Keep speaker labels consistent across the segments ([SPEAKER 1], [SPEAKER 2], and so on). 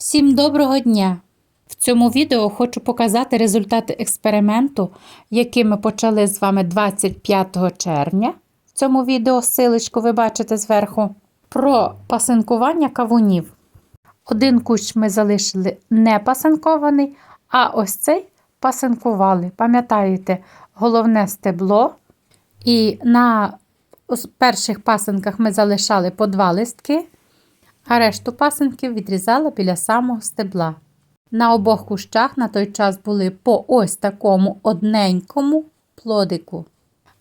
[SPEAKER 1] Всім доброго дня! В цьому відео хочу показати результати експерименту, який ми почали з вами 25 червня. В цьому відео силочку ви бачите зверху. Про пасинкування кавунів. Один кущ ми залишили не пасинкований, а ось цей пасинкували. Пам'ятаєте, головне стебло. І на перших пасинках ми залишали по два листки а решту пасинків відрізала біля самого стебла. На обох кущах на той час були по ось такому одненькому плодику.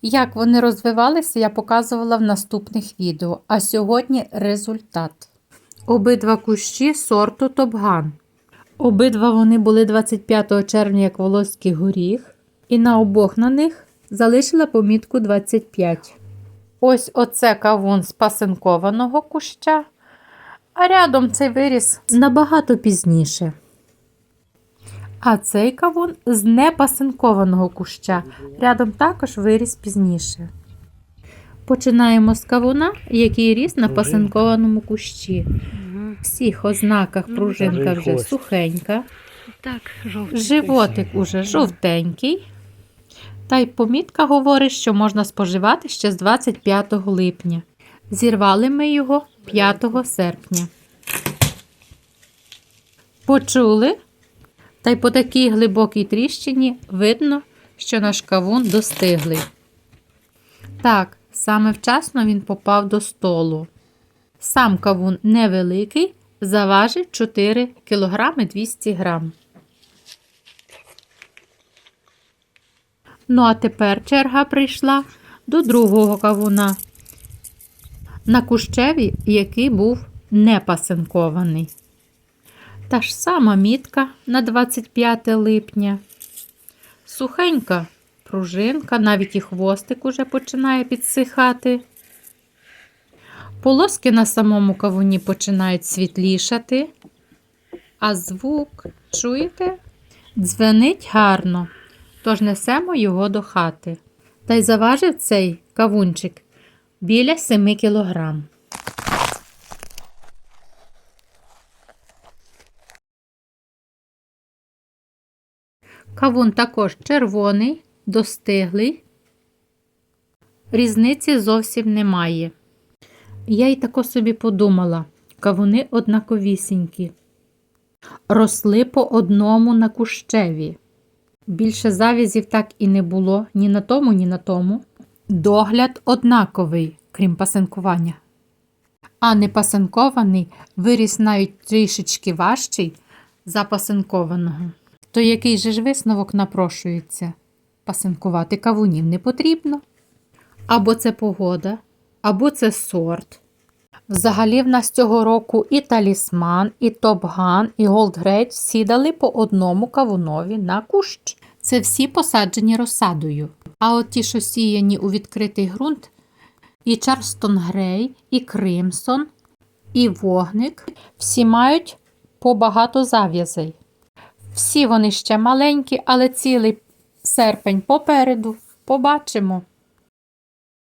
[SPEAKER 1] Як вони розвивалися, я показувала в наступних відео, а сьогодні результат. Обидва кущі сорту Топган. Обидва вони були 25 червня як волоський горіх, і на обох на них залишила помітку 25. Ось оце кавун з пасинкованого куща, а рядом цей виріс набагато пізніше. А цей кавун з непасинкованого куща. Рядом також виріс пізніше. Починаємо з кавуна, який ріс на пасинкованому кущі. В всіх ознаках
[SPEAKER 2] Ну,
[SPEAKER 1] пружинка вже сухенька,
[SPEAKER 2] Так, жовтий.
[SPEAKER 1] животик уже жовтенький. Та й помітка говорить, що можна споживати ще з 25 липня. Зірвали ми його 5 серпня. Почули? Та й по такій глибокій тріщині видно, що наш кавун достиглий. Так, саме вчасно він попав до столу. Сам кавун невеликий, заважить 4 кг 200 г. Ну, а тепер черга прийшла до другого кавуна. На кущеві, який був не пасинкований. Та ж сама мітка на 25 липня. Сухенька пружинка, навіть і хвостик уже починає підсихати. Полоски на самому кавуні починають світлішати. А звук, чуєте? Дзвенить гарно, тож несемо його до хати. Та й заважив цей кавунчик біля 7 кілограм. Кавун також червоний, достиглий. Різниці зовсім немає. Я й тако собі подумала, кавуни однаковісінькі. Росли по одному на кущеві. Більше завязів так і не було ні на тому, ні на тому. Догляд однаковий, крім пасинкування. А не пасинкований виріс навіть трішечки важчий за пасинкованого. То який же ж висновок напрошується? Пасинкувати кавунів не потрібно. Або це погода, або це сорт. Взагалі в нас цього року і талісман, і топган, і голдгрейд всі дали по одному кавунові на кущ. Це всі посаджені розсадою. А от ті, що сіяні у відкритий ґрунт, і Чарстон Грей, і Кримсон, і вогник, всі мають по багато зав'язей. Всі вони ще маленькі, але цілий серпень попереду. Побачимо.